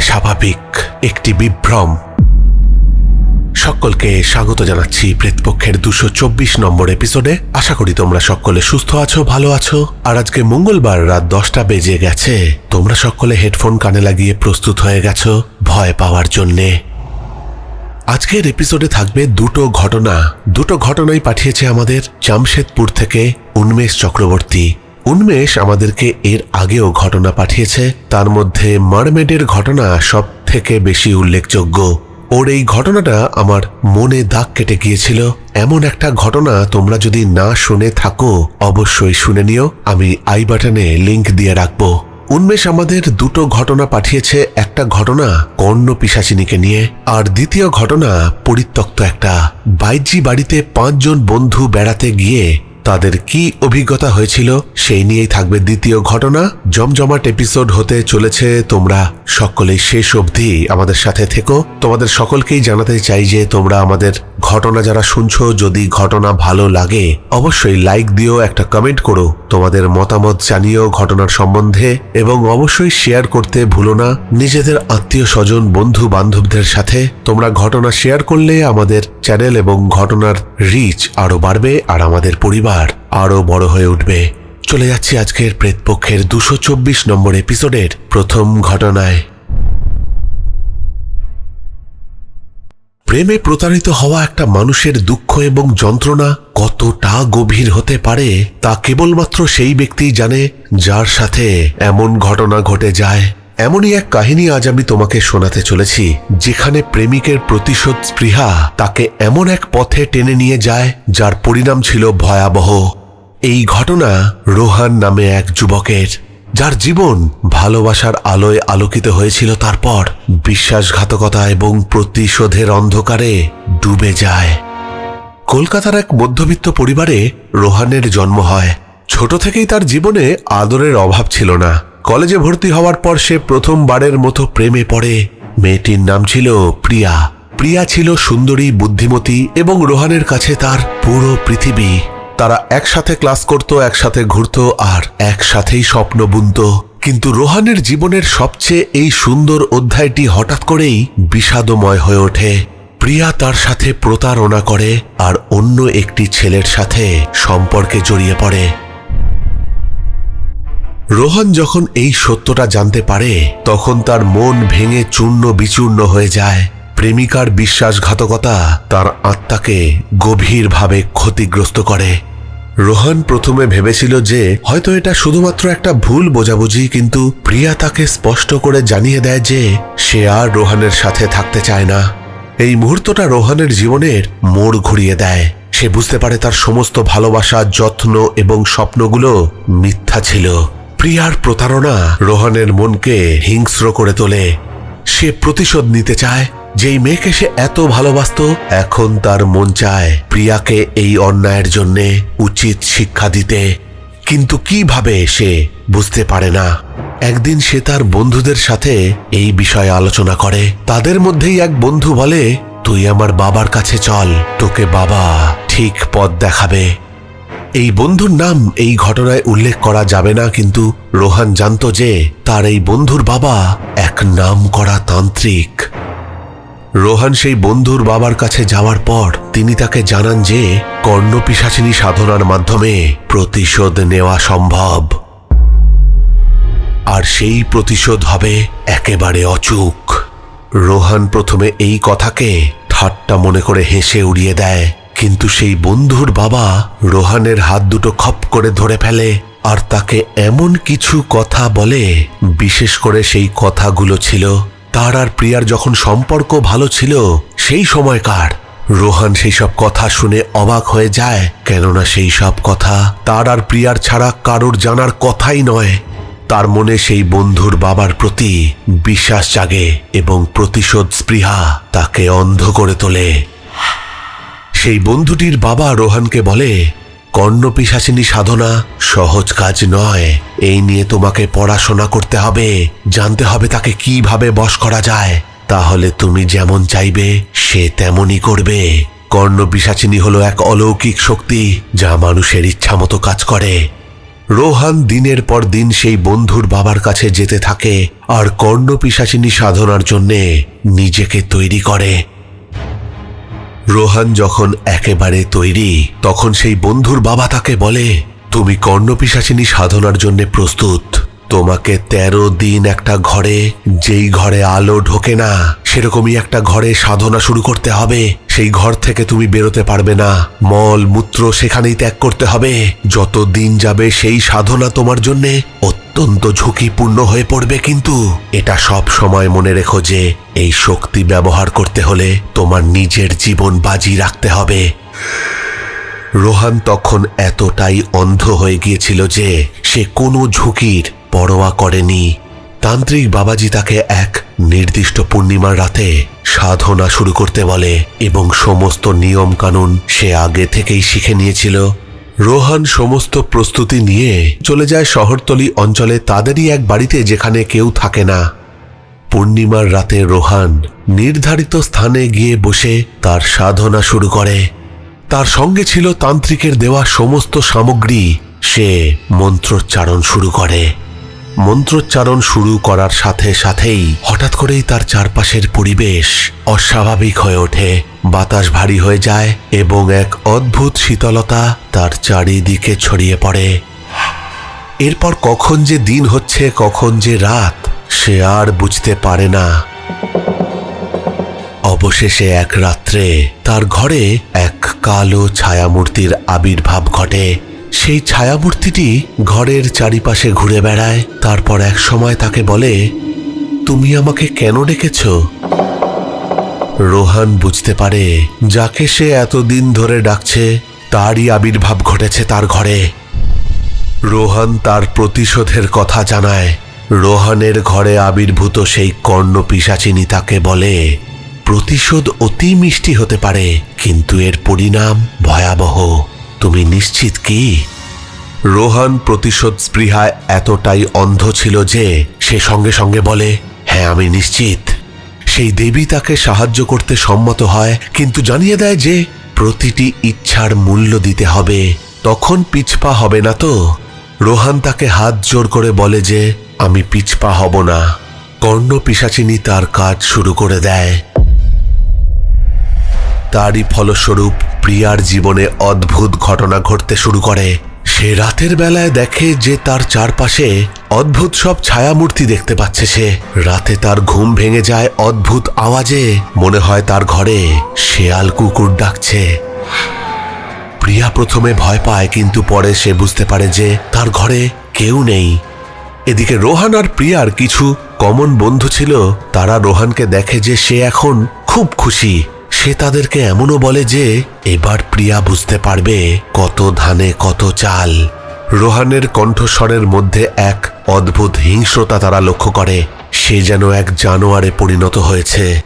স্বাভাবিক, একটি বিভ্রম। সকলকে স্বাগত জানাচ্ছি প্রেতপক্ষের দুশো চব্বিশ নম্বর এপিসোডে। আশা করি তোমরা সকলে সুস্থ আছো, ভালো আছো। আর আজকে মঙ্গলবার রাত দশটা বেজে গেছে। তোমরা সকলে হেডফোন কানে লাগিয়ে প্রস্তুত হয়ে গেছো ভয় পাওয়ার জন্যে। আজকের এপিসোডে থাকবে দুটো ঘটনা। দুটো ঘটনাই পাঠিয়েছে আমাদের জামশেদপুর থেকে উন্মেষ চক্রবর্তী। উন্মেষ আমাদেরকে এর আগেও ঘটনা পাঠিয়েছে। তার মধ্যে মারমেডের ঘটনা সব থেকে বেশি উল্লেখযোগ্য। ওর এই ঘটনাটা আমার মনে দাগ কেটে গিয়েছিল। এমন একটা ঘটনা তোমরা যদি না শুনে থাকো, অবশ্যই শুনে নিও। আমি আই বাটনে লিংক দিয়ে রাখব। উন্মেষ আমাদের দুটো ঘটনা পাঠিয়েছে। একটা ঘটনা কর্ণ পিসাচিনীকে নিয়ে, আর দ্বিতীয় ঘটনা পরিত্যক্ত একটা। বাইজি বাড়িতে পাঁচজন বন্ধু বেড়াতে গিয়ে তাদের কি অভিজ্ঞতা হয়েছিল সেই নিয়েই থাকবে দ্বিতীয় ঘটনা। জমজমাট এপিসোড হতে চলেছে। তোমরা সকলেই শেষ অবধি আমাদের সাথে থেকো। তোমাদের সকলকেই জানাতে চাই যে তোমরা আমাদের ঘটনা যারা শুনছো, যদি ঘটনা ভালো লাগে, অবশ্যই লাইক দিও, একটা কমেন্ট করো, তোমাদের মতামত জানিও ঘটনার সম্বন্ধে, এবং অবশ্যই শেয়ার করতে ভুলো না। নিজেদের আত্মীয় স্বজন, বন্ধু বান্ধবদের সাথে তোমরা ঘটনা শেয়ার করলে আমাদের চ্যানেল এবং ঘটনার রিচ আরও বাড়বে, আর আমাদের পরিবার আরও বড় হয়ে উঠবে। চলে যাচ্ছি আজকের প্রেতপক্ষের দুশো চব্বিশ নম্বর এপিসোডের প্রথম ঘটনায়। প্রেমে প্রতারিত হওয়া একটা মানুষের দুঃখ এবং যন্ত্রণা কতটা গভীর হতে পারে, তা কেবলমাত্র সেই ব্যক্তি জানে, যার সাথে এমন ঘটনা ঘটে যায়। এমনই এক কাহিনী আজ আমি তোমাকে শোনাতে চলেছি, যেখানে প্রেমিকের প্রতিশোধ স্পৃহা তাকে এমন এক পথে টেনে নিয়ে যায়, যার পরিণাম ছিল ভয়াবহ। এই ঘটনা রোহান নামে এক যুবকের, যার জীবন ভালোবাসার আলোয় আলোকিত হয়েছিল তারপর বিশ্বাসঘাতকতা এবং প্রতিশোধের অন্ধকারে ডুবে যায়। কলকাতার এক মধ্যবিত্ত পরিবারে রোহানের জন্ম হয়। ছোট থেকেই তার জীবনে আদরের অভাব ছিল না। কলেজে ভর্তি হওয়ার পর সে প্রথমবারের মতো প্রেমে পড়ে। মেয়েটির নাম ছিল প্রিয়া। প্রিয়া ছিল সুন্দরী, বুদ্ধিমতী এবং রোহানের কাছে তার পুরো পৃথিবী। তারা একসাথে ক্লাস করত, একসাথে ঘুরত আর একসাথেই স্বপ্ন বুনত। কিন্তু রোহানের জীবনের সবচেয়ে এই সুন্দর অধ্যায়টি হঠাৎ করেই বিষাদময় হয়ে ওঠে। প্রিয়া তার সাথে প্রতারণা করে আর অন্য একটি ছেলের সাথে সম্পর্কে জড়িয়ে পড়ে। রোহন যখন এই সত্যটা জানতে পারে, তখন তার মন ভেঙে চূর্ণ বিচূর্ণ হয়ে যায়। প্রেমিকার বিশ্বাসঘাতকতা তার আত্মাকে গভীরভাবে ক্ষতিগ্রস্ত করে। রোহান প্রথমে ভেবেছিল যে হয়তো এটা শুধুমাত্র একটা ভুল বোঝাবুঝি, কিন্তু প্রিয়া তাকে স্পষ্ট করে জানিয়ে দেয় যে সে আর রোহানের সাথে থাকতে চায় না। এই মুহূর্তটা রোহানের জীবনের মোড় ঘুরিয়ে দেয়। সে বুঝতে পারে তার সমস্ত ভালোবাসা, যত্ন এবং স্বপ্নগুলো মিথ্যা ছিল। প্রিয়ার প্রতারণা রোহানের মনকে হিংস্র করে তোলে। সে প্রতিশোধ নিতে চায় যেই মেয়েকে সে এত ভালোবাসত, এখন তার মন চায় প্রিয়াকে এই অন্যায়ের জন্যে উচিত শিক্ষা দিতে। কিন্তু কীভাবে সে বুঝতে পারে না? একদিন সে তার বন্ধুদের সাথে এই বিষয়ে আলোচনা করে। তাদের মধ্যেই এক বন্ধু বলে, তুই আমার বাবার কাছে চল, তোকে বাবা ঠিক পথ দেখাবে। এই বন্ধুর নাম এই ঘটনায় উল্লেখ করা যাবে না, কিন্তু রোহান জানত যে তার এই বন্ধুর বাবা এক নাম করা তান্ত্রিক। রোহান সেই বন্ধুর বাবার কাছে যাওয়ার পর তিনি তাকে জানান যে কর্ণপিসাচিনী সাধনার মাধ্যমে প্রতিশোধ নেওয়া সম্ভব। আর সেই প্রতিশোধ হবে একেবারে অচুক। রোহান প্রথমে এই কথাকে ঠাট্টা মনে করে হেসে উড়িয়ে দেয়, কিন্তু সেই বন্ধুর বাবা রোহানের হাত দুটো খপ করে ধরে ফেলে আর তাকে এমন কিছু কথা বলে, বিশেষ করে সেই কথাগুলো ছিল তার আর প্রিয়ার যখন সম্পর্ক ভালো ছিল, সেই সময়কার রোহান সেই সব কথা শুনে অবাক হয়ে যায়, কেননা সেই সব কথা তার আর প্রিয়ার ছাড়া কারোর জানার কথাই নয়। তার মনে সেই বন্ধুর বাবার প্রতি বিশ্বাস জাগে এবং প্রতিশোধ স্পৃহা তাকে অন্ধ করে তোলে। সেই বন্ধুটির বাবা রোহানকে বলে কর্ণপিসাচিনী সাধনা সহজ কাজ নয়। এই নিয়ে তোমাকে পড়াশোনা করতে হবে, জানতে হবে তাকে কীভাবে বশ করা যায়। তাহলে তুমি যেমন চাইবে, সে তেমনই করবে। কর্ণপিসাচিনী হলো এক অলৌকিক শক্তি যা মানুষের ইচ্ছা মতো কাজ করে। রোহান দিনের পর দিন সেই বন্ধুর বাবার কাছে যেতে থাকে আর কর্ণপিশাচিনী সাধনার জন্যে নিজেকে তৈরি করে। রোহান যখন একেবারে তৈরি, তখন সেই বন্ধুর বাবা তাকে বলে, তুমি কর্ণপিশাচিনী সাধনার জন্য প্রস্তুত। তোমাকে তেরো দিন একটা ঘরে, যেই ঘরে আলো ঢোকে না, সেরকমই একটা ঘরে সাধনা শুরু করতে হবে। সেই ঘর থেকে তুমি বেরোতে পারবে না। মল, মূত্র সেখানেই ত্যাগ করতে হবে। যত দিন যাবে সেই সাধনা তোমার জন্যে অত্যন্ত ঝুঁকিপূর্ণ হয়ে পড়বে কিন্তু। এটা সব সময় মনে রেখো যে, এই শক্তি ব্যবহার করতে হলে তোমার নিজের জীবন বাজি রাখতে হবে। রোহান তখন এতটাই অন্ধ হয়ে গিয়েছিল যে, সে কোনো ঝুঁকির পরোয়া করেনি। তান্ত্রিক বাবাজি তাকে এক নির্দিষ্ট পূর্ণিমার রাতে সাধনা শুরু করতে বলে এবং সমস্ত নিয়ম কানুন সে আগে থেকেই শিখে নিয়েছিল। রোহান সমস্ত প্রস্তুতি নিয়ে চলে যায় শহরতলি অঞ্চলে তাদেরই এক বাড়িতে যেখানে কেউ থাকে না। পূর্ণিমার রাতে রোহান নির্ধারিত স্থানে গিয়ে বসে তার সাধনা শুরু করে। তার সঙ্গে ছিল তান্ত্রিকের দেওয়া সমস্ত সামগ্রী। সে মন্ত্রোচ্চারণ শুরু করে। মন্ত্রোচ্চারণ শুরু করার সাথে সাথেই হঠাৎ করেই তার চারপাশের পরিবেশ অস্বাভাবিক হয়ে ওঠে। বাতাস ভারী হয়ে যায় এবং এক অদ্ভুত শীতলতা তার চারিদিকে ছড়িয়ে পড়ে। এরপর কখন যে দিন হচ্ছে, কখন যে রাত, সে আর বুঝতে পারে না। অবশেষে এক রাত্রে তার ঘরে এক কালো ছায়ামূর্তির আবির্ভাব ঘটে। সেই ছায়ামূর্তিটি ঘরের চারিপাশে ঘুরে বেড়ায়, তারপর এক সময় তাকে বলে, তুমি আমাকে কেন ডেকেছ? রোহান বুঝতে পারে, যাকে সে এতদিন ধরে ডাকছে, তারই আবির্ভাব ঘটেছে তার ঘরে। রোহান তার প্রতিশোধের কথা জানায়। রোহানের ঘরে আবির্ভূত সেই কর্ণ পিসাচিনী তাকে বলে, প্রতিশোধ অতি মিষ্টি হতে পারে, কিন্তু এর পরিণাম ভয়াবহ। তুমি নিশ্চিত কি? রোহান প্রতিশোধ স্পৃহায় এতটাই অন্ধ ছিল যে সে সঙ্গে সঙ্গে বলে হ্যাঁ আমি নিশ্চিত। সেই দেবী তাকে সাহায্য করতে সম্মত হয়, কিন্তু জানিয়ে দেয় যে প্রতিটি ইচ্ছার মূল্য দিতে হবে। তখন পিছপা হবে না তো? রোহান তাকে হাত জোর করে বলে যে, আমি পিছপা হব না। কর্ণ পিসাচিনী তার কাজ শুরু করে দেয়। তারই ফলস্বরূপ প্রিয়ার জীবনে অদ্ভুত ঘটনা ঘটতে শুরু করে। সে রাতের বেলায় দেখে যে তার চারপাশে অদ্ভুত সব ছায়ামূর্তি দেখতে পাচ্ছে সে। রাতে তার ঘুম ভেঙে যায় অদ্ভুত আওয়াজে। মনে হয় তার ঘরে শেয়াল কুকুর ডাকছে। প্রিয়া প্রথমে ভয় পায়, কিন্তু পরে সে বুঝতে পারে যে তার ঘরে কেউ নেই। এদিকে রোহান আর প্রিয়ার কিছু কমন বন্ধু ছিল। তারা রোহানকে দেখে যে সে এখন খুব খুশি। সে তাদেরকে এমনও বলে যে, এবার প্রিয়া বুঝতে পারবে কত ধানে কত চাল। রোহানের কণ্ঠস্বরের মধ্যে এক অদ্ভুত হিংস্রতা তারা লক্ষ্য করে। সে যেন এক জানোয়ারে পরিণত হয়েছে।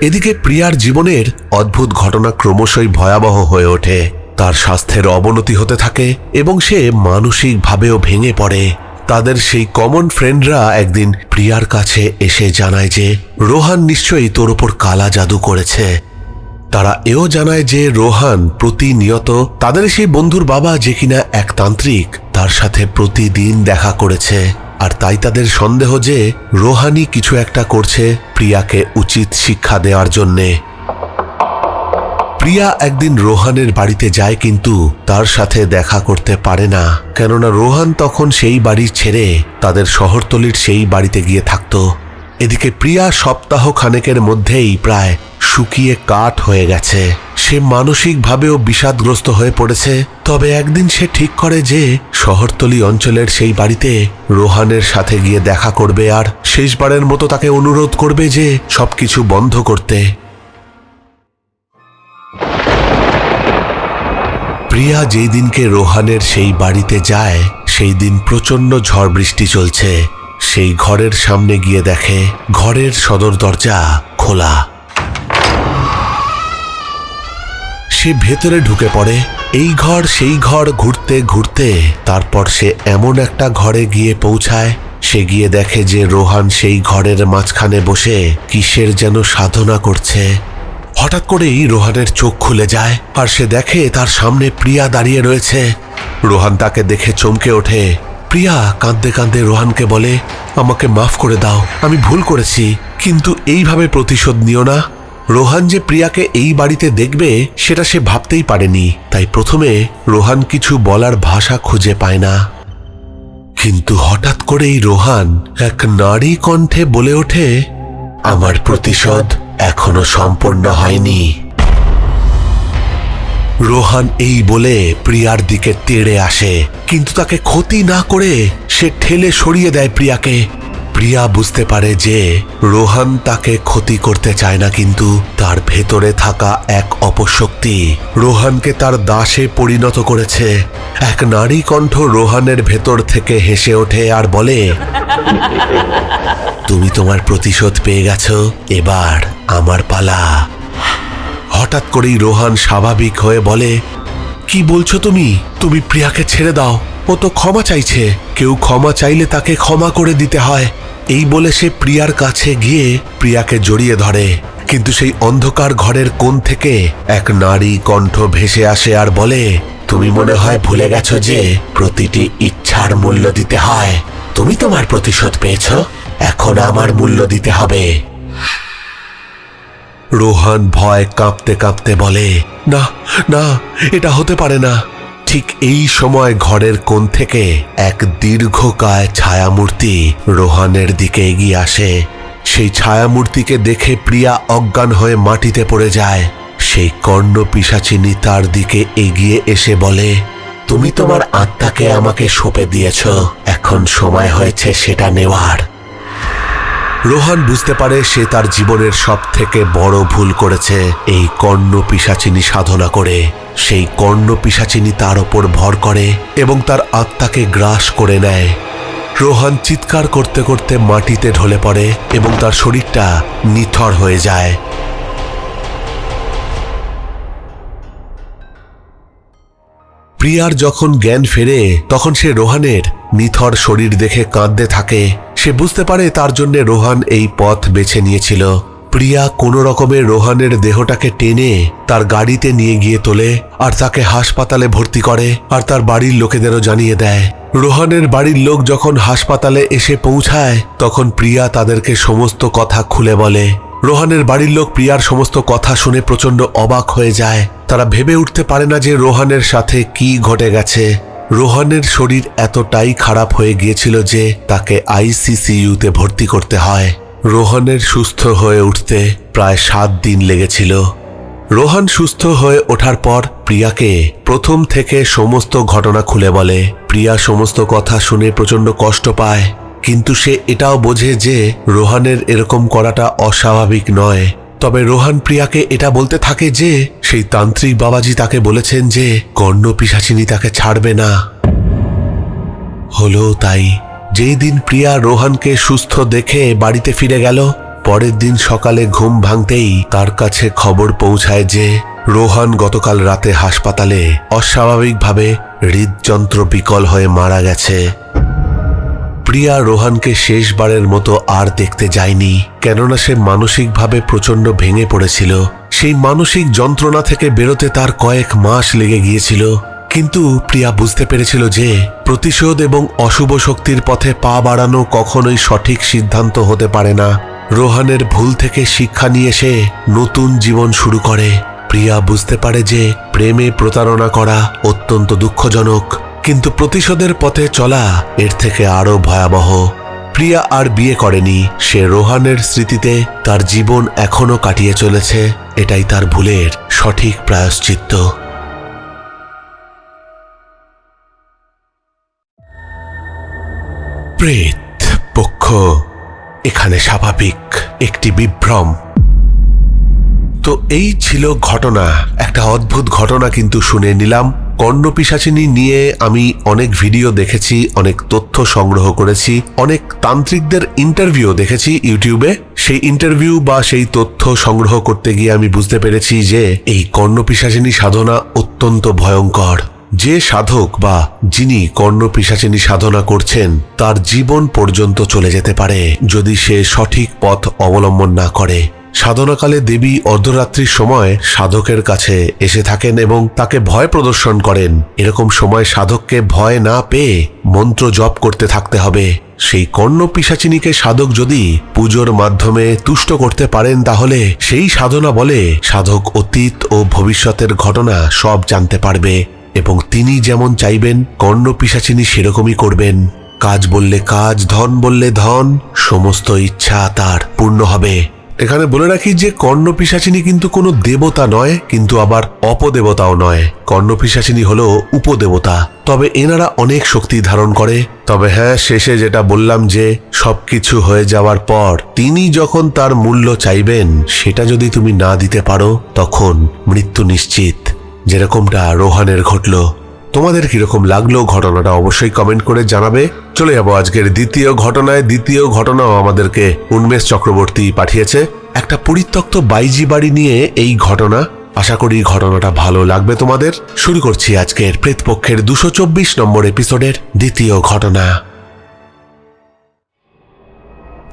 এদিকে প্রিয়ার জীবনের অদ্ভুত ঘটনা ক্রমশই ভয়াবহ হয়ে ওঠে। তার স্বাস্থ্যের অবনতি হতে থাকে এবং সে মানসিকভাবেও ভেঙে পড়ে। তাদের সেই কমন ফ্রেন্ডরা একদিন প্রিয়ার কাছে এসে জানায় যে, রোহান নিশ্চয়ই তোর ওপর কালা জাদু করেছে। তারা এও জানায় যে, রোহান প্রতিনিয়ত তাদের সেই বন্ধুর বাবা যে কিনা এক তান্ত্রিক, তার সাথে প্রতিদিন দেখা করেছে। আর তাই তাদের সন্দেহ যে রোহানি কিছু একটা করছে প্রিয়াকে উচিত শিক্ষা দেওয়ার জন্যে। প্রিয়া একদিন রোহানের বাড়িতে যায় কিন্তু তার সাথে দেখা করতে পারে না। কেননা রোহান তখন সেই বাড়ি ছেড়ে তাদের শহরতলির সেই বাড়িতে গিয়ে থাকতো। এদিকে প্রিয়া সপ্তাহ খানেকের মধ্যেই প্রায় শুকিয়ে কাঠ হয়ে গেছে। সে মানসিকভাবেও বিষাদগ্রস্ত হয়ে পড়েছে। তবে একদিন সে ঠিক করে যে শহরতলি অঞ্চলের সেই বাড়িতে রোহানের সাথে গিয়ে দেখা করবে আর শেষবারের মতো তাকে অনুরোধ করবে যে সবকিছু বন্ধ করতে। প্রিয়া যেই দিনকে রোহানের সেই বাড়িতে যায়, সেই দিন প্রচণ্ড ঝড় বৃষ্টি চলছে। সেই ঘরের সামনে গিয়ে দেখে ঘরের সদর দরজা খোলা। সে ভেতরে ঢুকে পড়ে। এই ঘর, সেই ঘর ঘুরতে ঘুরতে তারপর সে এমন একটা ঘরে গিয়ে পৌঁছায়। সে গিয়ে দেখে যে রোহান সেই ঘরের মাঝখানে বসে কিসের যেন সাধনা করছে। হঠাৎ করেই রোহানের চোখ খুলে যায় আর সে দেখে তার সামনে প্রিয়া দাঁড়িয়ে রয়েছে। রোহান তাকে দেখে চমকে ওঠে। প্রিয়া কাঁদতে কাঁদতে রোহানকে বলে, আমাকে মাফ করে দাও, আমি ভুল করেছি, কিন্তু এইভাবে প্রতিশোধ নিও না। রোহান যে প্রিয়াকে এই বাড়িতে দেখবে, সেটা সে ভাবতেই পারেনি। তাই প্রথমে রোহান কিছু বলার ভাষা খুঁজে পায় না। কিন্তু হঠাৎ করেই রোহান এক নারী কণ্ঠে বলে ওঠে, আমার প্রতিশোধ এখনও সম্পূর্ণ হয়নি। রোহান এই বলে প্রিয়ার দিকে তেড়ে আসে, কিন্তু তাকে ক্ষতি না করে সে ঠেলে সরিয়ে দেয় প্রিয়াকে। প্রিয়া বুঝতে পারে যে রোহান তাকে ক্ষতি করতে চায় না, কিন্তু তার ভেতরে থাকা এক অপশক্তি রোহানকে তার দাসে পরিণত করেছে। এক নারী কণ্ঠ রোহানের ভেতর থেকে হেসে ওঠে আর বলে তুমি তোমার প্রতিশোধ পেয়ে গেছো, এবার আমার পালা। হঠাৎ করেই রোহান স্বাভাবিক হয়ে বলে, কি বলছো তুমি? তুমি প্রিয়াকে ছেড়ে দাও। ও তো ক্ষমা চাইছে। কেউ ক্ষমা চাইলে তাকে ক্ষমা করে দিতে হয়। এই বলে সে প্রিয়ার কাছে গিয়ে প্রিয়াকে জড়িয়ে ধরে। কিন্তু সেই অন্ধকার ঘরের কোণ থেকে এক নারী কণ্ঠ ভেসে আসে আর বলে, তুমি মনে হয় ভুলে গেছো যে প্রতিটি ইচ্ছার মূল্য দিতে হয়। তুমি তোমার প্রতিশোধ পেয়েছ, এখন আমার মূল্য দিতে হবে। রোহান ভয় কাঁপতে কাঁপতে বলে, না না, এটা হতে পারে না। ঠিক এই সময় ঘরের কোণ থেকে এক দীর্ঘকায় ছায়ামূর্তি রোহানের দিকে এগিয়ে আসে। সেই ছায়ামূর্তিকে দেখে প্রিয়া অজ্ঞান হয়ে মাটিতে পড়ে যায়। সেই কর্ণ পিসাচিনী তার দিকে এগিয়ে এসে বলে তুমি তোমার আত্মাকে আমাকে সঁপে দিয়েছ। এখন সময় হয়েছে সেটা নেওয়ার। রোহান বুঝতে পারে সে তার জীবনের সব থেকে বড় ভুল করেছে। এই কর্ণ পিসাচিনী সাধনা করে, সেই কর্ণ পিসাচিনী তার ওপর ভর করে এবং তার আত্মাকে গ্রাস করে নেয়। রোহান চিৎকার করতে করতে মাটিতে ঢলে পড়ে এবং তার শরীরটা নিথর হয়ে যায়। প্রিয়ার যখন জ্ঞান ফেরে, তখন সে রোহানের নিথর শরীর দেখে কাঁদতে থাকে। সে বুঝতে পারে তার জন্য রোহান এই পথ বেছে নিয়েছিল। প্রিয়া কোনো রকমের রোহানের দেহটাকে টেনে তার গাড়িতে নিয়ে গিয়ে তোলে আর তাকে হাসপাতালে ভর্তি করে আর তার বাড়ির লোকেদেরও জানিয়ে দেয়। রোহানের বাড়ির লোক যখন হাসপাতালে এসে পৌঁছায়, তখন প্রিয়া তাদেরকে সমস্ত কথা খুলে বলে। রোহানের বাড়ির লোক প্রিয়ার সমস্ত কথা শুনে প্রচণ্ড অবাক হয়ে যায়। তারা ভেবে উঠতে পারে না যে রোহানের সাথে কি ঘটে গেছে। রোহানের শরীর এতটাই খারাপ হয়ে গিয়েছিল যে তাকে আইসিসিইউতে ভর্তি করতে হয়। রোহানের সুস্থ হয়ে উঠতে প্রায় সাত দিন লেগেছিল। রোহান সুস্থ হয়ে ওঠার পর প্রিয়াকে প্রথম থেকে সমস্ত ঘটনা খুলে বলে। প্রিয়া সমস্ত কথা শুনে প্রচণ্ড কষ্ট পায়। কিন্তু সে এটাও বোঝে যে রোহানের এরকম করাটা অস্বাভাবিক নয়। তবে রোহান প্রিয়াকে এটা বলতে থাকে যে সেই তান্ত্রিক বাবাজি তাকে বলেছেন যে কর্ণ পিসাচিনী তাকে ছাড়বে না। হলো তাই। যেই দিন প্রিয়া রোহানকে সুস্থ দেখে বাড়িতে ফিরে গেল, পরের দিন সকালে ঘুম ভাঙতেই তার কাছে খবর পৌঁছায় যে রোহান গতকাল রাতে হাসপাতালে অস্বাভাবিকভাবে হৃদযন্ত্র বিকল হয়ে মারা গেছে। প্রিয়া রোহানকে শেষবারের মতো আর দেখতে যায়নি, কেননা সে মানসিকভাবে প্রচণ্ড ভেঙে পড়েছিল। সেই মানসিক যন্ত্রণা থেকে বেরোতে তার কয়েক মাস লেগে গিয়েছিল, কিন্তু প্রিয়া বুঝতে পেরেছিল যে প্রতিশোধ এবং অশুভ শক্তির পথে পা বাড়ানো কখনোই সঠিক সিদ্ধান্ত হতে পারে না। রোহানের ভুল থেকে শিক্ষা নিয়ে সে নতুন জীবন শুরু করে। প্রিয়া বুঝতে পারে যে প্রেমে প্রতারণা করা অত্যন্ত দুঃখজনক। কিন্তু প্রতিশোধের পথে চলা এর থেকে আরও ভয়াবহ। প্রিয়া আর বিয়ে করেনি, সে রোহানের স্মৃতিতে তার জীবন এখনও কাটিয়ে চলেছে, এটাই তার ভুলের সঠিক প্রায়শ্চিত্ত। প্রেত পক্ষ, এখানে স্বাভাবিক একটি বিভ্রম। তো এই ছিল ঘটনা। একটা অদ্ভুত ঘটনা কিন্তু শুনে নিলাম। কর্ণপিসাচিনী নিয়ে আমি অনেক ভিডিও দেখেছি, অনেক তথ্য সংগ্রহ করেছি, অনেক তান্ত্রিকদের ইন্টারভিউ দেখেছি ইউটিউবে। সেই ইন্টারভিউ বা সেই তথ্য সংগ্রহ করতে গিয়ে আমি বুঝতে পেরেছি যে এই কর্ণপিসাচিনী সাধনা অত্যন্ত ভয়ঙ্কর। যে সাধক বা যিনি কর্ণপিসাচিনী সাধনা করছেন, তার জীবন পর্যন্ত চলে যেতে পারে, যদি সে সঠিক পথ অবলম্বন না করে। সাধনাকালে দেবী অর্ধরাত্রির সময় সাধকের কাছে এসে থাকেন এবং তাকে ভয় প্রদর্শন করেন। এরকম সময় সাধককে ভয় না পেয়ে মন্ত্র জপ করতে থাকতে হবে। সেই কর্ণ পিসাচিনীকে সাধক যদি পুজোর মাধ্যমে তুষ্ট করতে পারেন, তাহলে সেই সাধনা বলে সাধক অতীত ও ভবিষ্যতের ঘটনা সব জানতে পারবে এবং তিনি যেমন চাইবেন, কর্ণ পিসাচিনী সেরকমই করবেন। কাজ বললে কাজ, ধন বললে ধন, সমস্ত ইচ্ছা তার পূর্ণ হবে। এখানে বলে রাখি যে কর্ণ পিসাচিনী কিন্তু কোনো দেবতা নয়, কিন্তু আবার অপদেবতাও নয়। কর্ণ পিসাচিনী হলো উপদেবতা। তবে এনারা অনেক শক্তি ধারণ করে। তবে হ্যাঁ শেষে যেটা বললাম যে সবকিছু হয়ে যাওয়ার পর তিনি যখন তার মূল্য চাইবেন, সেটা যদি তুমি না দিতে পারো, তখন মৃত্যু নিশ্চিত। যেরকমটা রোহানের ঘটলো। তোমাদের কীরকম লাগল ঘটনাটা অবশ্যই কমেন্ট করে জানাবে। চলে যাব আজকের দ্বিতীয় ঘটনায়। দ্বিতীয় ঘটনাও আমাদেরকে উন্মেষ চক্রবর্তী পাঠিয়েছে। একটা পরিত্যক্ত বাইজি বাড়ি নিয়ে এই ঘটনা। আশা করি ঘটনাটা ভালো লাগবে তোমাদের। শুরু করছি আজকের প্রেতপক্ষের দুশো চব্বিশ নম্বর এপিসোডের দ্বিতীয় ঘটনা।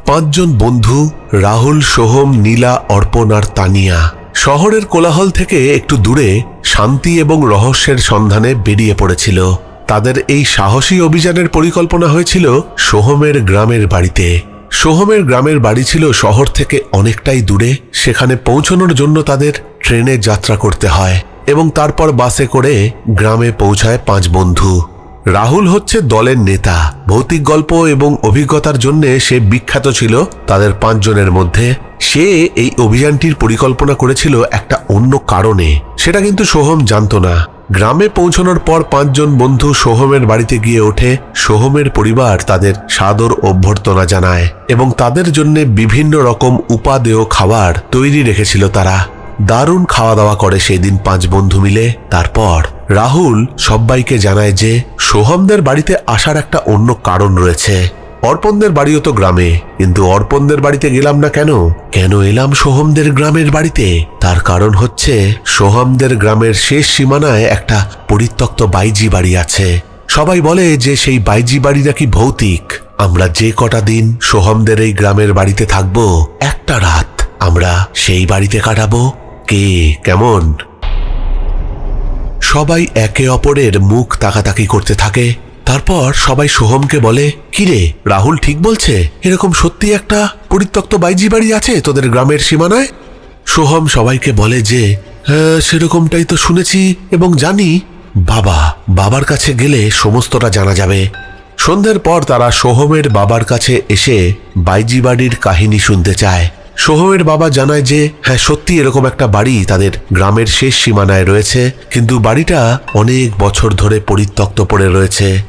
পাঁচজন বন্ধু, রাহুল, সোহম, নীলা, অর্পণ আর তানিয়া, শহরের কোলাহল থেকে একটু দূরে শান্তি এবং রহস্যের সন্ধানে বেরিয়ে পড়েছিল। তাদের এই সাহসী অভিযানের পরিকল্পনা হয়েছিল সোহমের গ্রামের বাড়িতে। সোহমের গ্রামের বাড়ি ছিল শহর থেকে অনেকটাই দূরে। সেখানে পৌঁছানোর জন্য তাদের ট্রেনে যাত্রা করতে হয় এবং তারপর বাসে করে গ্রামে পৌঁছায় পাঁচ বন্ধু। রাহুল হচ্ছে দলের নেতা। ভৌতিক গল্প এবং অভিজ্ঞতার জন্য সে বিখ্যাত ছিল তাদের পাঁচজনের মধ্যে। সে এই অভিযানটির পরিকল্পনা করেছিল একটা অন্য কারণে। সেটা কিন্তু সোহম জানতো না। গ্রামে পৌঁছানোর পর পাঁচজন বন্ধু সোহমের বাড়িতে গিয়ে ওঠে। সোহমের পরিবার তাদের সাদর অভ্যর্থনা জানায় এবং তাদের জন্য বিভিন্ন রকম উপাদেয় খাবার তৈরি রেখেছিল তারা। দারুণ খাওয়া দাওয়া করে সেই দিন পাঁচ বন্ধু মিলে। তারপর রাহুল সব্বাইকে জানায় যে, সোহমদের বাড়িতে আসার একটা অন্য কারণ রয়েছে। অর্পণদের বাড়িও তো গ্রামে, কিন্তু অর্পণদের বাড়িতে গেলাম না কেন? কেন এলাম সোহমদের গ্রামের বাড়িতে? তার কারণ হচ্ছে, সোহমদের গ্রামের শেষ সীমানায় একটা পরিত্যক্ত বাইজি বাড়ি আছে। সবাই বলে যে, সেই বাইজি বাড়ি নাকি ভৌতিক। আমরা যে কটা দিন সোহমদের এই গ্রামের বাড়িতে থাকব, একটা রাত আমরা সেই বাড়িতে কাটাবো। কে, কেমন? সবাই একে অপরের মুখ তাকাতাকি করতে থাকে। তারপর সবাই সোহমকে বলে কিরে রাহুল ঠিক বলছে? এরকম সত্যি একটা পরিত্যক্ত বাইজি বাড়ি আছে তোদের গ্রামের সীমানায়? সোহম সবাইকে বলে যে হ্যাঁ সেরকমটাই তো শুনেছি এবং জানি। বাবা, বাবার কাছে গেলে সমস্তটা জানা যাবে। সন্ধ্যের পর তারা সোহমের বাবার কাছে এসে বাইজি বাড়ির কাহিনী শুনতে চায়। সোহমের বাবা জানায় যে হ্যাঁ সত্যি এরকম একটা বাড়ি তাদের গ্রামের শেষ সীমানায় রয়েছে, কিন্তু বাড়িটা অনেক বছর ধরে পরিত্যক্ত পড়ে রয়েছে।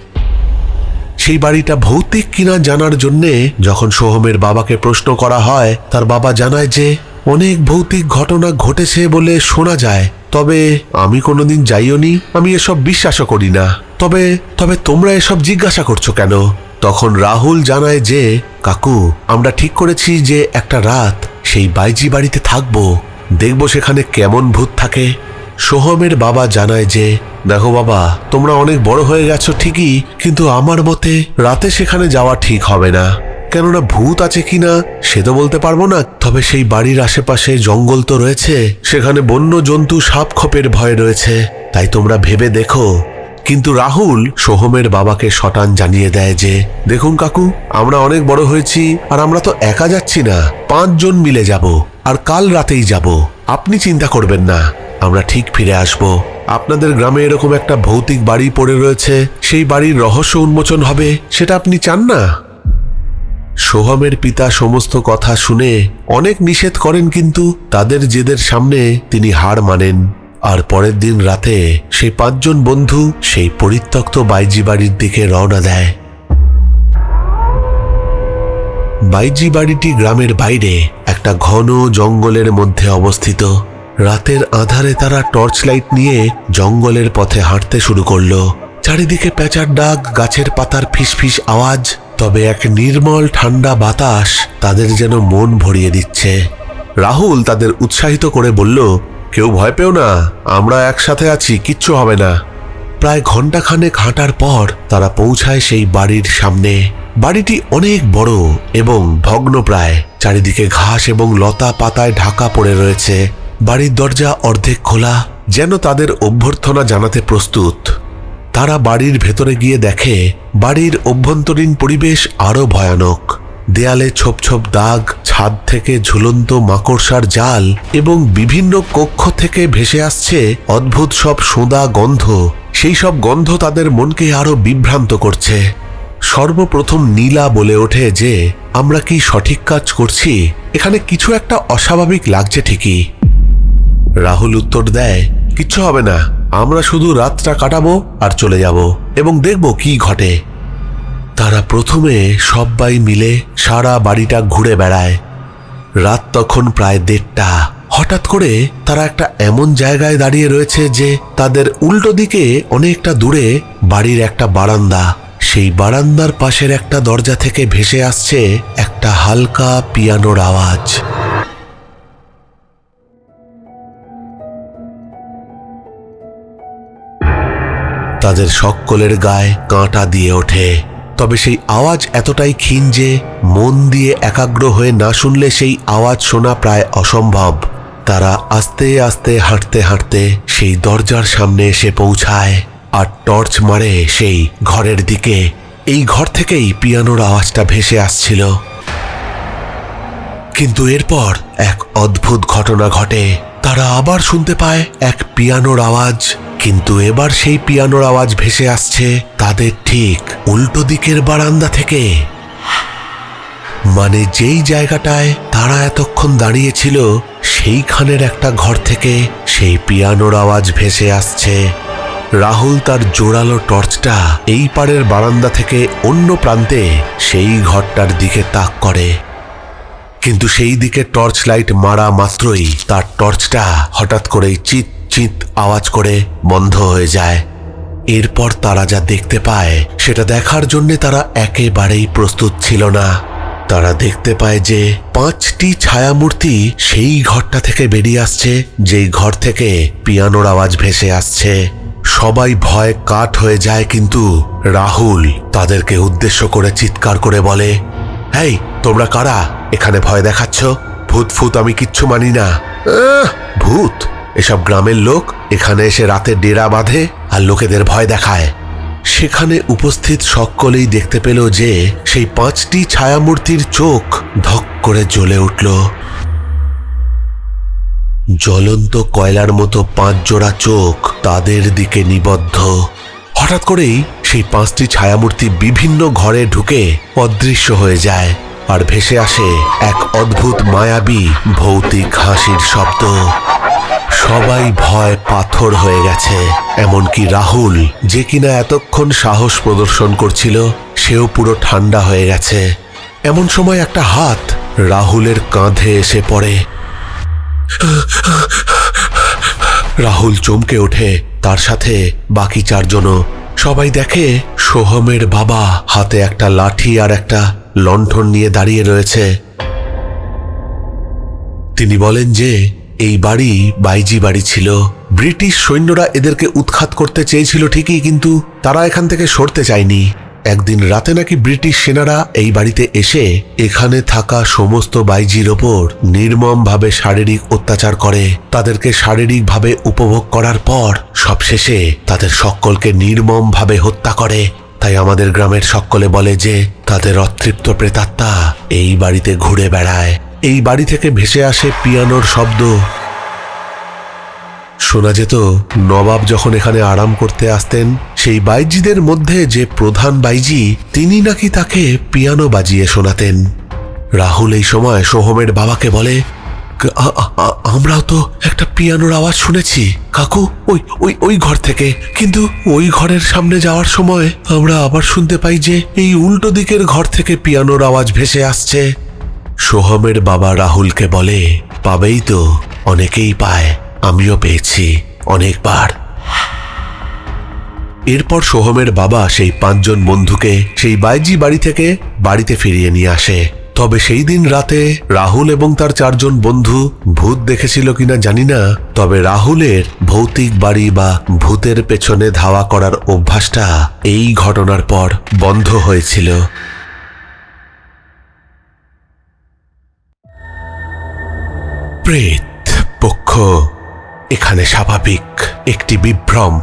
সেই বাড়িটা ভৌতিক কিনা জানার জন্যে যখন সোহমের বাবাকে প্রশ্ন করা হয়, তার বাবা জানায় যে, অনেক ভৌতিক ঘটনা ঘটেছে বলে শোনা যায়, তবে আমি কোনোদিন যাইও নি আমি এসব বিশ্বাসও করি না। তবে তবে তোমরা এসব জিজ্ঞাসা করছ কেন? তখন রাহুল জানায় যে, কাকু, আমরা ঠিক করেছি যে একটা রাত সেই বাইজি বাড়িতে থাকব। দেখব সেখানে কেমন ভূত থাকে। সোহমের বাবা জানায় যে, দেখো বাবা, তোমরা অনেক বড় হয়ে গেছো ঠিকই, কিন্তু আমার মতে রাতে সেখানে যাওয়া ঠিক হবে না। কেননা ভূত আছে কিনা সে তো বলতে পারব না। তবে সেই বাড়ির আশেপাশে জঙ্গল তো রয়েছে, সেখানে বন্য জন্তু সাপ খপের ভয় রয়েছে। তাই তোমরা ভেবে দেখো কিন্তু রাহুল সোহমের বাবাকে শটান জানিয়ে দেয় যে, দেখুন কাকু, আমরা অনেক বড় হয়েছি আর আমরা তো একা যাচ্ছি না। পাঁচজন মিলে যাব আর কাল রাতেই যাব। আপনি চিন্তা করবেন না। আমরা ঠিক ফিরে আসব। আপনাদের গ্রামে এরকম একটা ভৌতিক বাড়ি পড়ে রয়েছে। সেই বাড়ির রহস্য উন্মোচন হবে, সেটা আপনি চান না? সোহমের পিতা সমস্ত কথা শুনে অনেক নিষেধ করেন, কিন্তু তাদের জেদের সামনে তিনি হার মানেন। আর পরের দিন রাতে সেই পাঁচজন বন্ধু সেই পরিত্যক্ত বাইজি বাড়ির দিকে রওনা দেয়। বাইজি বাড়িটি গ্রামের বাইরে, একটা ঘন জঙ্গলের মধ্যে অবস্থিত। রাতের আধারে তারা টর্চ লাইট নিয়ে জঙ্গলের পথে হাঁটতে শুরু করল। চারিদিকে প্যাঁচার ডাক, গাছের পাতার ফিসফিস আওয়াজ, তবে এক নির্মল ঠান্ডা বাতাস তাদের যেন মন ভরিয়ে দিচ্ছে। রাহুল তাদের উৎসাহিত করে বলল কেউ ভয় পেও না, আমরা একসাথে আছি, কিচ্ছু হবে না। প্রায় ঘন্টাখানেক হাঁটার পর তারা পৌঁছায় সেই বাড়ির সামনে। বাড়িটি অনেক বড় এবং ভগ্নপ্রায় চারিদিকে ঘাস এবং লতা পাতায় ঢাকা পড়ে রয়েছে। বাড়ির দরজা অর্ধেক খোলা, যেন তাদের অভ্যর্থনা জানাতে প্রস্তুত। তারা বাড়ির ভেতরে গিয়ে দেখে, বাড়ির অভ্যন্তরীণ পরিবেশ আরও ভয়ানক। দেয়ালে ছোপ ছোপ দাগ ছাদ থেকে ঝুলন্ত মাকড়সার জাল এবং বিভিন্ন কক্ষ থেকে ভেসে আসছে অদ্ভুত সব সোঁদা গন্ধ। সেই সব গন্ধ তাদের মনকে আরও বিভ্রান্ত করছে। সর্বপ্রথম নীলা বলে ওঠে যে, আমরা কি সঠিক কাজ করছি? এখানে কিছু একটা অস্বাভাবিক লাগছে ঠিকই। রাহুল উত্তর দেয়, কিচ্ছু হবে না। আমরা শুধু রাতটা কাটাবো আর চলে যাব এবং দেখব কি ঘটে। তারা প্রথমে সবাই মিলে সারা বাড়িটা ঘুরে বেড়ায়। রাত তখন প্রায় দেড়টা। হঠাৎ করে তারা একটা এমন জায়গায় দাঁড়িয়ে রয়েছে যে তাদের উল্টো দিকে অনেকটা দূরে বাড়ির একটা বারান্দা। সেই বারান্দার পাশের একটা দরজা থেকে ভেসে আসছে একটা হালকা পিয়ানোর আওয়াজ। তাদের সকলের গায়ে কাঁটা দিয়ে ওঠে। তবে সেই আওয়াজ এতটাই ক্ষীণ যে মন দিয়ে একাগ্র হয়ে না শুনলে সেই আওয়াজ শোনা প্রায় অসম্ভব। তারা আস্তে আস্তে হাঁটতে হাঁটতে সেই দরজার সামনে এসে পৌঁছায় আর টর্চ মারে সেই ঘরের দিকে। এই ঘর থেকেই পিয়ানোর আওয়াজটা ভেসে আসছিল। কিন্তু এরপর এক অদ্ভুত ঘটনা ঘটে। তারা আবার শুনতে পায় এক পিয়ানোর আওয়াজ। কিন্তু এবার সেই পিয়ানোর আওয়াজ ভেসে আসছে তাদের ঠিক উল্টো দিকের বারান্দা থেকে। মানে যেই জায়গাটায় তারা এতক্ষণ দাঁড়িয়েছিল, সেইখানের একটা ঘর থেকে সেই পিয়ানোর আওয়াজ ভেসে আসছে। রাহুল তার জোরালো টর্চটা এই পারের বারান্দা থেকে অন্য প্রান্তে সেই ঘরটার দিকে তাক করে। কিন্তু সেই দিকে টর্চ লাইট মারা মাত্রই তার টর্চটা হঠাৎ করেই চিত চিত আওয়াজ করে বন্ধ হয়ে যায়। এরপর তারা যা দেখতে পায়, সেটা দেখার জন্য তারা একেবারেই প্রস্তুত ছিল না। তারা দেখতে পায় যে পাঁচটি ছায়ামূর্তি সেই ঘরটা থেকে বেরিয়ে আসছে, যেই ঘর থেকে পিয়ানোর আওয়াজ ভেসে আসছে। সবাই ভয় কাঠ হয়ে যায়, কিন্তু রাহুল তাদেরকে উদ্দেশ্য করে চিৎকার করে বলে, হেই, তোমরা কারা? এখানে ভয় দেখাচ্ছ? ভূত ফুত আমি কিচ্ছু মানি না। ভূত? এসব গ্রামের লোক এখানে এসে রাতে ডেরা বাঁধে আর লোকেদের ভয় দেখায়। সেখানে উপস্থিত সকলেই দেখতে পেল যে সেই পাঁচটি ছায়ামূর্তির চোখ ধক করে জ্বলে উঠল। জ্বলন্ত কয়লার মতো পাঁচ জোড়া চোখ তাদের দিকে নিবদ্ধ। হঠাৎ করেই সেই পাঁচটি ছায়ামূর্তি বিভিন্ন ঘরে ঢুকে অদৃশ্য হয়ে যায়। আর ভেসে আসে এক অদ্ভুত মায়াবী ভৌতিক হাসির শব্দ। সবাই ভয় পাথর হয়ে গেছে, এমনকি রাহুল, যে কিনা এতক্ষণ সাহস প্রদর্শন করছিল, সেও পুরো ঠান্ডা হয়ে গেছে। এমন সময় একটা হাত রাহুলের কাঁধে এসে পড়ে। রাহুল চমকে ওঠে, তার সাথে বাকি চারজনও। সবাই দেখে সোহমের বাবা হাতে একটা লাঠি আর একটা লণ্ঠন নিয়ে দাঁড়িয়ে রয়েছে। তিনি বলেন যে, এই বাড়ি বাইজি বাড়ি ছিল। ব্রিটিশ সৈন্যরা এদেরকে উৎখাত করতে চেয়েছিল ঠিকই, কিন্তু তারা এখান থেকে সরতে চায়নি। একদিন রাতে নাকি ব্রিটিশ সেনারা এই বাড়িতে এসে এখানে থাকা সমস্ত বাইজির ওপর নির্মমভাবে শারীরিক অত্যাচার করে। তাদেরকে শারীরিকভাবে উপভোগ করার পর সবশেষে তাদের সকলকে নির্মমভাবে হত্যা করে। তাই আমাদের গ্রামের সকলে বলে যে, তাদের অতৃপ্ত প্রেতাত্মা এই বাড়িতে ঘুরে বেড়ায়। এই বাড়ি থেকে ভেসে আসে পিয়ানোর শব্দ। শোনা যেত, নবাব যখন এখানে আরাম করতে আসতেন, সেই বাইজিদের মধ্যে যে প্রধান বাইজি, তিনি নাকি তাকে পিয়ানো বাজিয়ে শোনাতেন। রাহুল এই সময় সোহমের বাবাকে বলে "ক- আ- আ- আ- আমরাও তো একটা পিয়ানোর আওয়াজ শুনেছি। কাকু, ওই ওই ওই ঘর থেকে। কিন্তু ওই ঘরের সামনে যাওয়ার সময় আমরা আবার শুনতে পাই যে এই উল্টো দিকের ঘর থেকে পিয়ানোর আওয়াজ ভেসে আসছে। সোহমের বাবা রাহুলকে বলে, পাবেই তো, অনেকেই পায়। আমিও পেয়েছি, অনেকবার। এরপর সোহমের বাবা সেই পাঁচজন বন্ধুকে সেই বাইজি বাড়ি থেকে বাড়িতে ফিরিয়ে নিয়ে আসে। তবে সেই দিন রাতে রাহুল এবং তার চারজন বন্ধু ভূত দেখেছিল কিনা জানি না, তবে রাহুলের ভৌতিক বাড়ি বা ভূতের পেছনে ধাওয়া করার অভ্যাসটা এই ঘটনার পর বন্ধ হয়েছিল। প্রেত পক্ষ, এখানে স্বাভাবিক একটি বিভ্রম।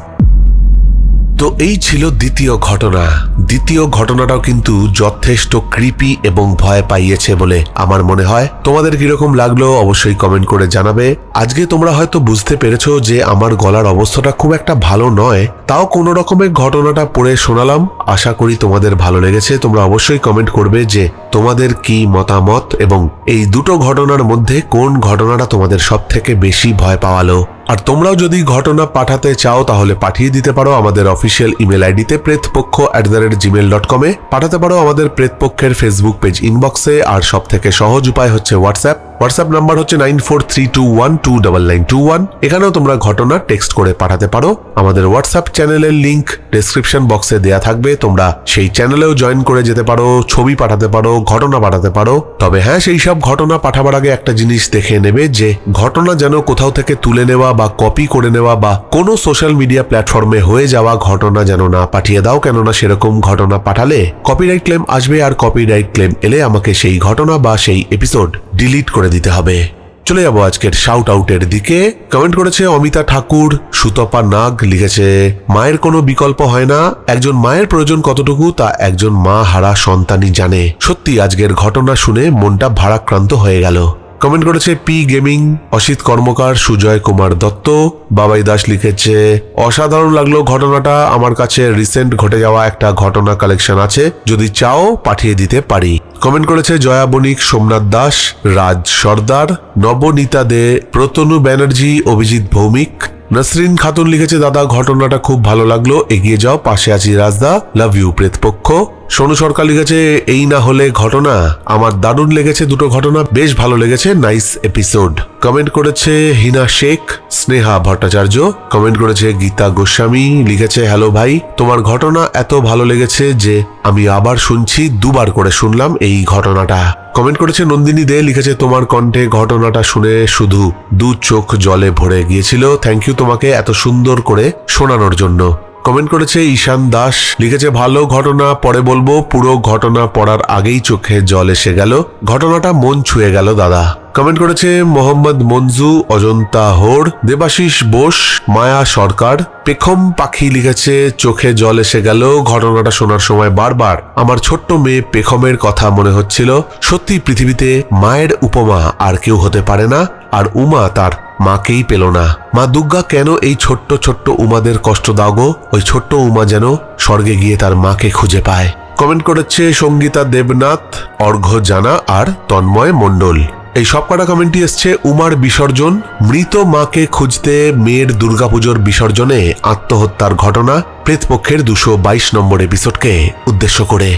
তো এই ছিল দ্বিতীয় ঘটনা। দ্বিতীয় ঘটনাটাও কিন্তু যথেষ্ট কৃপি এবং ভয় পাইয়েছে বলে আমার মনে হয়। তোমাদের কীরকম লাগল অবশ্যই কমেন্ট করে জানাবে। আজকে তোমরা হয়তো বুঝতে পেরেছ যে আমার গলার অবস্থাটা খুব একটা ভালো নয়। তাও কোনো রকমের ঘটনাটা পড়ে শোনালাম। আশা করি তোমাদের ভালো লেগেছে। তোমরা অবশ্যই কমেন্ট করবে যে তোমাদের কি মতামত এবং এই দুটো ঘটনার মধ্যে কোন ঘটনাটা তোমাদের সব থেকে বেশি ভয় পাওয়ালো। আর তোমরাও যদি ঘটনা পাঠাতে চাও, তাহলে পাঠিয়ে দিতে পারো আমাদের অফিসিয়াল ইমেল আইডিতে Pretpokkho at the rate gmail dot কমে পাঠাতে পারো আমাদের প্রেতপক্ষের ফেসবুক পেজ ইনবক্সে আর সব থেকে সহজ উপায় হচ্ছে হোয়াটসঅ্যাপ হোয়াটসঅ্যাপ নাম্বার হচ্ছে nine four three two one two double nine two one এখানেও তোমরা ঘটনা টেক্সট করে পাঠাতে পারো। আমাদের হোয়াটসঅ্যাপ চ্যানেলের লিঙ্ক ডেসক্রিপশন বক্সে দেয়া থাকবে। তোমরা সেই চ্যানেলেও জয়েন করে যেতে পারো, ছবি পাঠাতে পারো, ঘটনা পাঠাতে পারো। তবে হ্যাঁ সেই সব ঘটনা পাঠাবার আগে একটা জিনিস দেখে নেবে যে, ঘটনা যেন কোথাও থেকে তুলে নেওয়া বা কপি করে নেওয়া বা কোনো সোশ্যাল মিডিয়া প্ল্যাটফর্মে হয়ে যাওয়া ঘটনা যেন না পাঠিয়ে দাও। কেননা সেরকম ঘটনা পাঠালে কপিরাইট ক্লেম আসবে আর কপিরাইট ক্লেম এলে আমাকে সেই ঘটনা বা সেই এপিসোড ডিলিট করে দিতে হবে। চলে যাব আজকের শাউট আউটের দিকে। কমেন্ট করেছে অমিতা ঠাকুর, সুতপা নাগ লিখেছে, মায়ের কোনো বিকল্প হয় না। একজন মায়ের প্রয়োজন কতটুকু তা একজন মা হারা সন্তানই জানে। সত্যি, আজকের ঘটনা শুনে মনটা ভারাক্রান্ত হয়ে গেল। কমেন্ট করেছে পি গেমিং অসিত কর্মকার, সুজয় কুমার দত্ত। বাবাই দাস লিখেছে, অসাধারণ লাগল ঘটনাটা। আমার কাছে রিসেন্ট ঘটে যাওয়া একটা ঘটনা কালেকশন আছে। যদি চাও, পাঠিয়ে দিতে পারি। কমেন্ট করেছে জয়া বণিক, সোমনাথ দাস, রাজ সর্দার, নবনীতা দে, প্রতনু ব্যানার্জি, অভিজিৎ ভৌমিক। নাসরিন খাতুন লিখেছে, দাদা, ঘটনাটা খুব ভালো লাগল। এগিয়ে যাও, পাশে আছি রাজদা। Love you Pretpokkho. সোনু সরকার লিখেছে এই না হলে ঘটনা, আমার দারুণ লেগেছে দুটো ঘটনা, বেশ ভালো লেগেছে, নাইস এপিসোড। কমেন্ট করেছে হিনা শেখ, স্নেহা ভট্টাচার্য। কমেন্ট করেছে গীতা গোস্বামী, লিখেছে, হ্যালো ভাই, তোমার ঘটনা এত ভালো লেগেছে যে আমি আবার শুনছি, দুবার করে শুনলাম এই ঘটনাটা। কমেন্ট করেছে নন্দিনী দে, লিখেছে, তোমার কণ্ঠে ঘটনাটা শুনে শুধু দু চোখ জলে ভরে গিয়েছিল। থ্যাংক ইউ তোমাকে এত সুন্দর করে শোনানোর জন্য। কমেন্ট করেছে ঈশান দাস। লিখেছে, ভালো ঘটনা, পরে বলব, পুরো ঘটনা পড়ার আগেই চোখে জল এসে গেল। ঘটনাটা মন ছুঁয়ে গেল, দাদা। কমেন্ট করেছে, মোহাম্মদ মঞ্জু, অজন্তা হোর দেবাশিস বোস, মায়া সরকার। পেখম পাখি লিখেছে, চোখে জল এসে গেল, ঘটনাটা শোনার সময় বারবার। আমার ছোট্ট মেয়ে পেখমের কথা মনে হচ্ছিল, সত্যি পৃথিবীতে মায়ের উপমা আর কেউ হতে পারে না, আর উমা তার মাকেই পেল না। মা দুর্গা, কেন এই ছোট্ট ছোট্ট উমাদের কষ্ট দাও গো? ওই ছোট্ট উমা যেন স্বর্গে গিয়ে তার মাকে খুঁজে পায়। কমেন্ট করেছে, সঙ্গীতা দেবনাথ অর্ঘ্য জানা আর তন্ময় মণ্ডল। এই সব কটা কমেন্টই এসছে, উমার বিসর্জন, মৃত মাকে খুঁজতে মেয়ের দুর্গাপুজোর বিসর্জনে আত্মহত্যার ঘটনা, প্রেতপক্ষের দুশো বাইশ নম্বর এপিসোডকে উদ্দেশ্য করে।